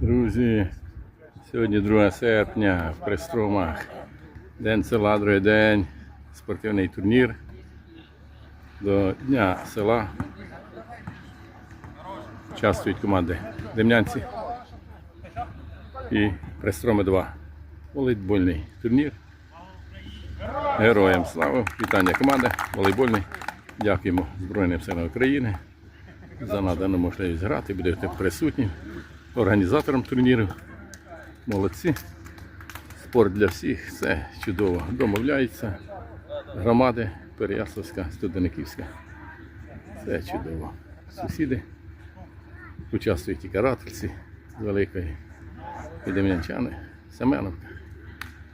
Друзі, сьогодні 2 серпня в Пристромах. День села, другий день, спортивний турнір. До Дня села. Участвують команди Демнянці і Пристроми 2. Волейбольний турнір. Героям слави! Вітання команди, волейбольний. Дякуємо Збройним силам України за надану можливість грати, будете присутні організаторам турніру. Молодці. Спорт для всіх, це чудово. Домовляються. Громади Переяславська, Студениківська. Це чудово. Сусіди участвують і карательці з великої і дем'янчани, Семеновка.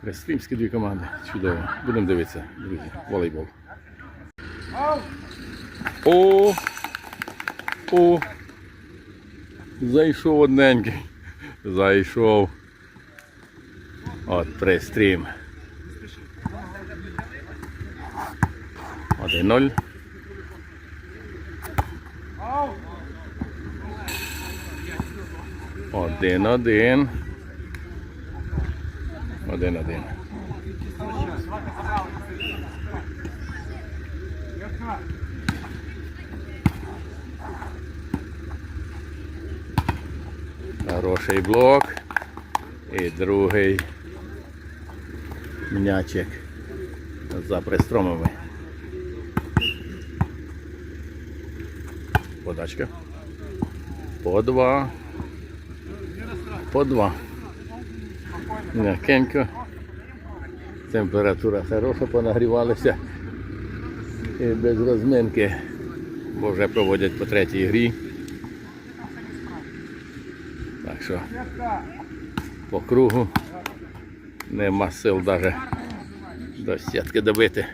Престрімські дві команди. Чудово. Будемо дивитися, друзі, волейбол. О! О! Зайшов одненький. Зайшов. От пристрім. 1-0. Один-один. Один-один. Хороший блок. І другий м'ячик за пристромами. Подачка. По два. По два. М'якенько. Температура хороша, понагрівалися. І без розминки, бо вже проводять по третій грі. Так що по кругу нема сил навіть до сітки добити.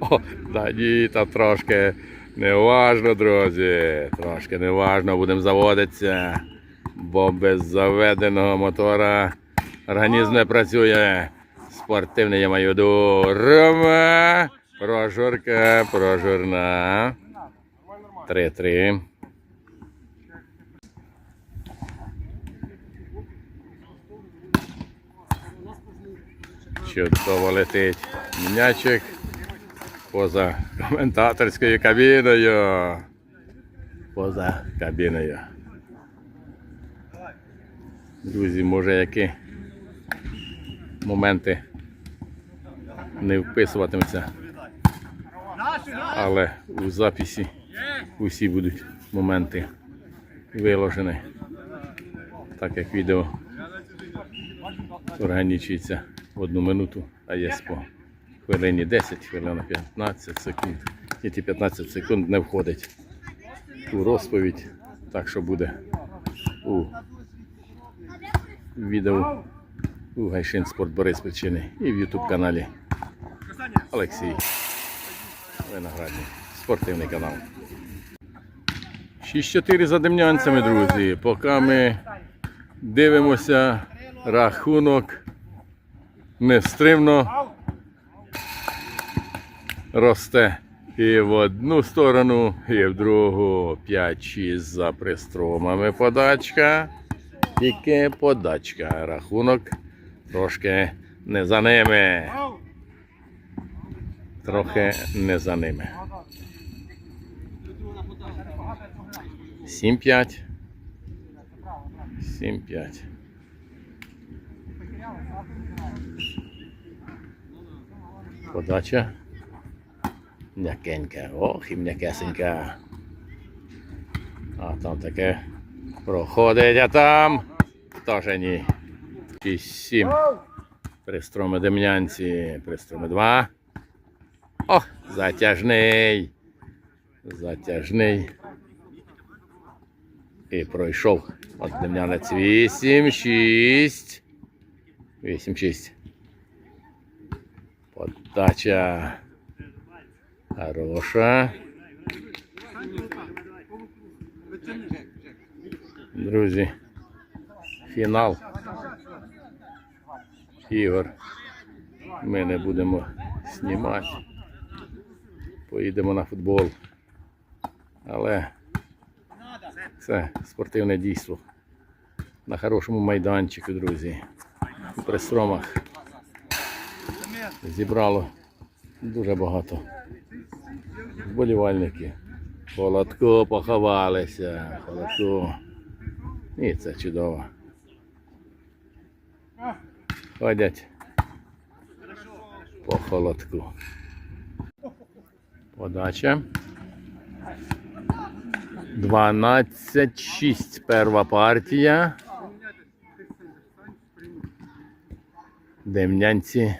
О, да ні, там трошки неважно, друзі. Трошки неважно, будемо заводитися, бо без заведеного мотора організм не працює. Спортивний я маю Рома. Прожорка, прожорна. 3-3. Чудово летить м'ячик поза коментаторською кабіною. Поза кабіною. Друзі, може які моменти не вписуватимуться. Але у записі усі будуть моменти виложені. Так як відео органічується одну минуту, а є по хвилині 10, хвилина 15 секунд. І ті 15 секунд не входить у розповідь, так що буде у відео у Гайшин Спорт Бориспільщини і в Ютуб каналі Олексій Виноградний. Спортивний канал. 6-4 за демнянцями, друзі. Поки ми дивимося рахунок нестримно росте. І в одну сторону, і в другу. 5-6 за пристромами подачка. Тільки подачка. Рахунок трошки не за ними. Трохи не за ними. 7-5. 7-5. Подача. М'якенька. Ох, і м'якесенька. А там таке проходить, а там теж ні. 6-7. Пристроми Дем'янці. Пристроми 2. О, затяжний. Затяжний. І пройшов. От Дем'янець 8-6. 8-6. Подача. Хороша. Друзі. Фінал. Ігор. Ми не будемо знімати. Поїдемо на футбол. Але це спортивне дійство. на хорошому майданчику, друзі. У пристромах зібрало дуже багато. Вболівальники. Холодко поховалися. Холодко. І це чудово. Ходять по холодку. Подача. 12-6 перша партія. Демнянці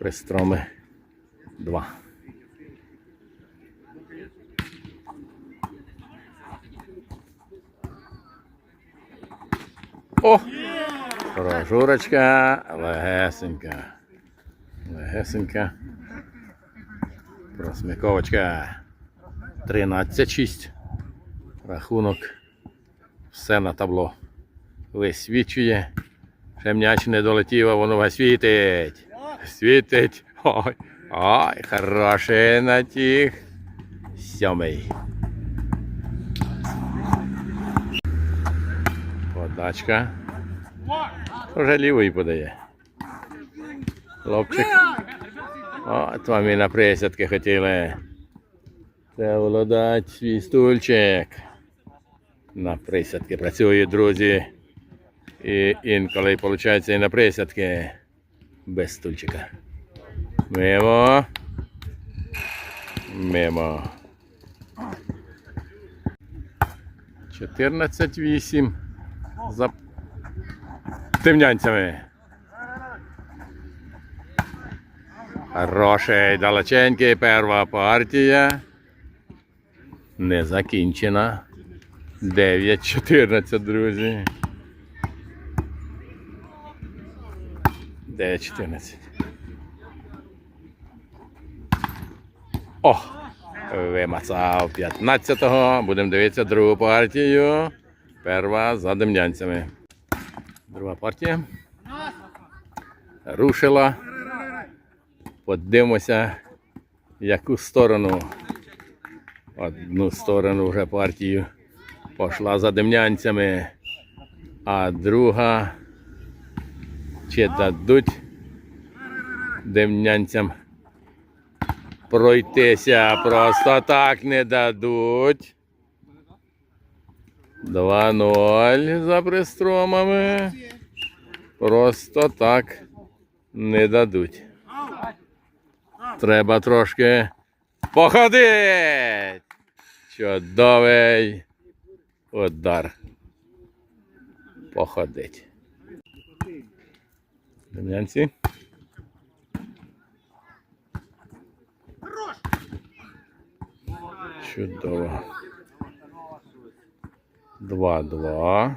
Пристроми 2. О! Прожурочка легесенька. Легесенька. Просміковочка. 13-6. Рахунок. Все на табло. Висвічує. Ще м'яч не долетів, а воно світить. Світить. Ой, ой, хороший натіг. Сьомий. Подачка. Вже лівий подає. Хлопчик. От вам і на присядки хотіли. Треба було свій стульчик. На присядки працюють, друзі. І інколи виходить і на присядки без стульчика. Мимо. Мимо. 14-8 за темнянцями. Хороший, далеченький перша партія. Не закінчена. 9-14, друзі. 9-14. О! Вимацав 15-го. Будемо дивитися другу партію. Перша за демнянцями. Друга партія. Рушила. Подивимося, яку сторону. Одну сторону вже партію пішла за демнянцями, а друга чи дадуть демнянцям пройтися. Просто так не дадуть. 2-0 за пристромами. Просто так не дадуть. Треба трошки походить. Чудовий удар. Походить. Дем'янці. Чудово. Два-два.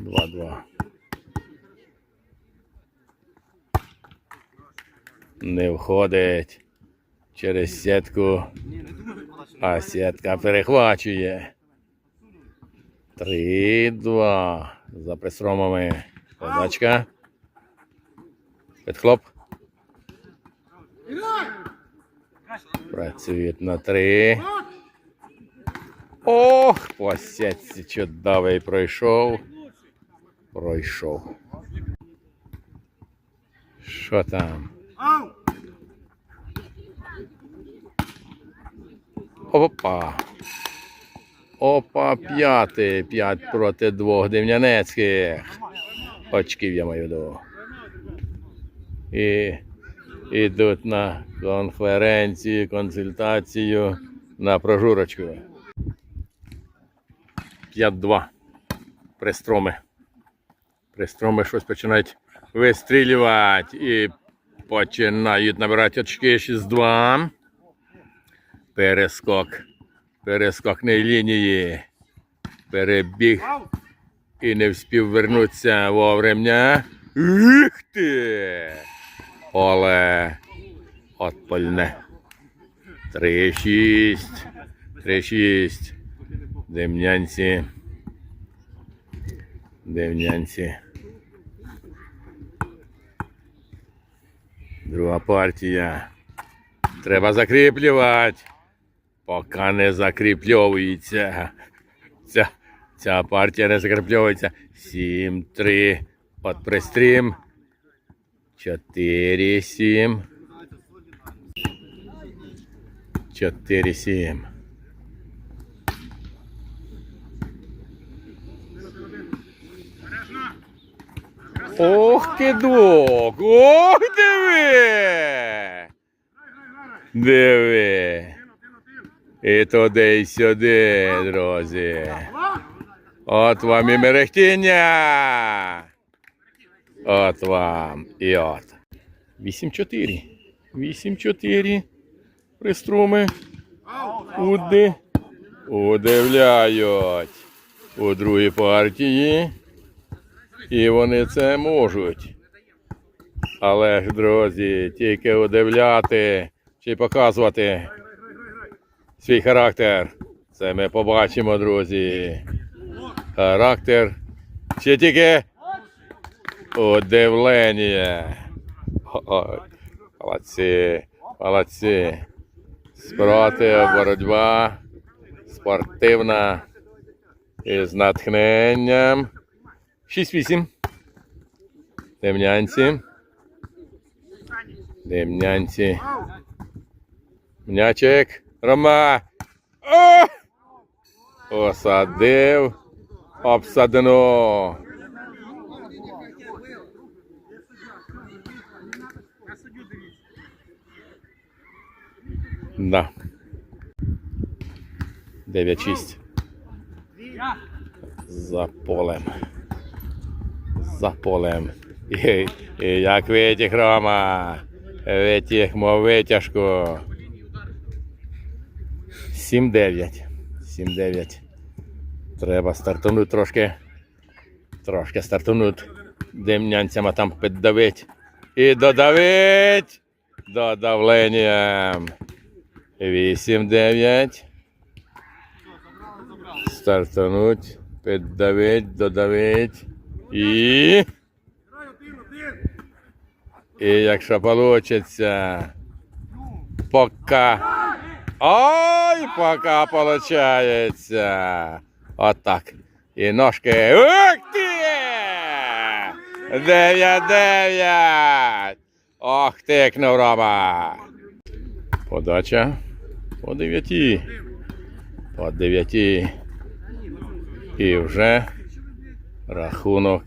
Два-два. Не входить через сітку, а сітка перехвачує. Три-два. За присромами. Подачка. Підхлоп. Працюють на три. Ох, по сітці чудовий пройшов. Пройшов. Що там? Опа. Опа, п'ятий. П'ять проти двох дивнянецьких. Очків я маю до. І йдуть на конференцію, консультацію на прожурочку. 5-2. Пристроми. Пристроми щось починають вистрілювати і починають набирати очки 6-2. Перескок. Перескок на лінії. Перебіг і не встиг вернутися вовремя. Ух ти! Оле отпальне. 3-6. 3-6. Демнянці. Демнянці. Друга партія. Треба закріплювати. Поки не закріпльовується. Ця Ця партія не закріплюється. 7-3 під пристрім. 4-7. 4-7. Ох, кидок! Ох, диви! Диви! І туди, і сюди, друзі. От вам і мерехтіння. От вам і от. 8-4. 8-4. Приструми. Уди. Удивляють. У другій партії. І вони це можуть. Але ж, друзі, тільки удивляти чи показувати свій характер. Це ми побачимо, друзі. Характер. Чи тільки удивлення. Молодці, молодці. Спротив, боротьба. Спортивна. І з натхненням. 6-8. Демнянці. Демнянці. М'ячик. Рома. О! Осадив. Обсадено. Да. 9-6. За полем. За полем. І, і як витяг Рома. Витяг, мов витяжку. 7-9. 7-9. Треба стартанути трошки. Трошки стартанути. Демнянцями там піддавить. І додавить. Додавленням. 8-9. Стартануть. Піддавить, додавить. І. І якщо получиться. Пока. Ой, пока получається. Отак. І ножки. Ух ти! Дев'ять, дев'ять. Ох ти, Рома. Подача. По дев'яті. По дев'яті. І вже рахунок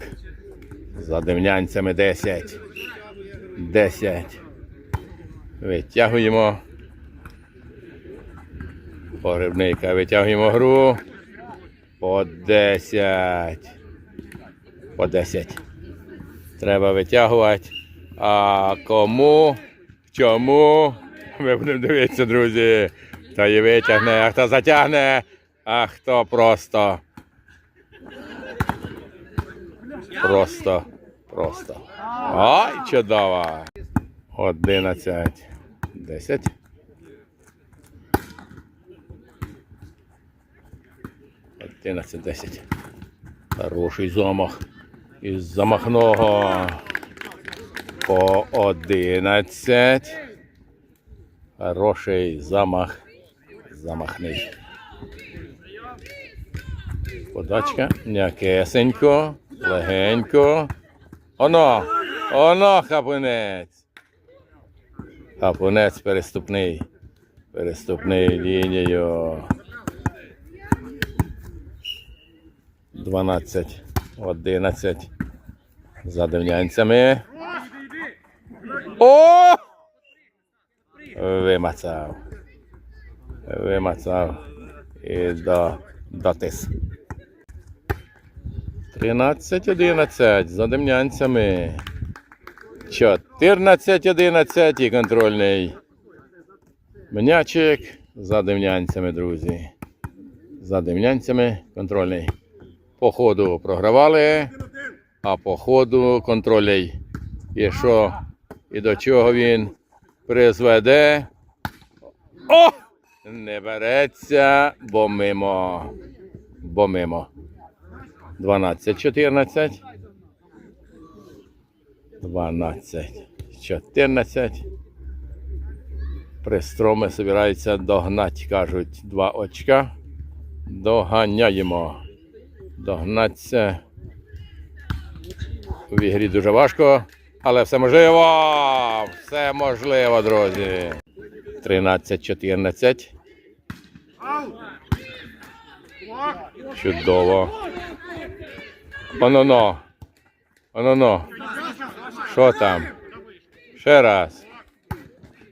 за демнянцями 10. 10. Витягуємо. Погребника витягуємо гру. По 10. По 10. Треба витягувати. А кому? Чому? Ми будемо дивитися, друзі. Хто її витягне, а хто затягне, а хто просто. Просто. Просто. Ай, чудово. 11. 10. Одинадцять, десять. Хороший замах. Із замахного по одинадцять. Хороший замах. Замахний. Подачка. М'якесенько. Легенько. Оно! Оно, хапунець. Хапунець переступний. Переступний лінією. 12, 11 за девнянцями. О! Вимацав. Вимацав. І до, дотис. 13, 11 за демнянцями. 14, 11 і контрольний. Менячик за демнянцями, друзі. За демнянцями контрольний. По ходу програвали, а по ходу контролей. І що і до чого він призведе. О! Не береться, бо мимо. Бо мимо. 12, 14. 12, 14. Пристроми збираються догнати, кажуть, два очка. Доганяємо. Догнаться. В ігрі дуже важко, але все можливо! Все можливо, друзі. 13-14. Чудово. Оно-но. Оно-но. Що там? Ще раз.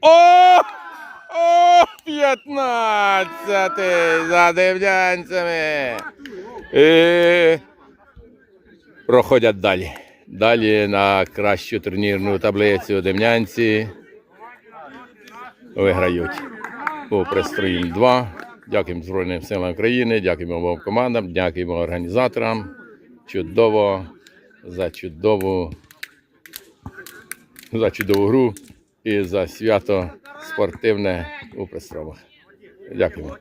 О! О! 15 за дев'янцями. І проходять далі. Далі на кращу турнірну таблицю Демнянці виграють у пристроїм 2. Дякуємо Збройним силам України, дякуємо обом командам, дякуємо організаторам. Чудово за чудову, за чудову гру і за свято спортивне у пристромах. Дякуємо.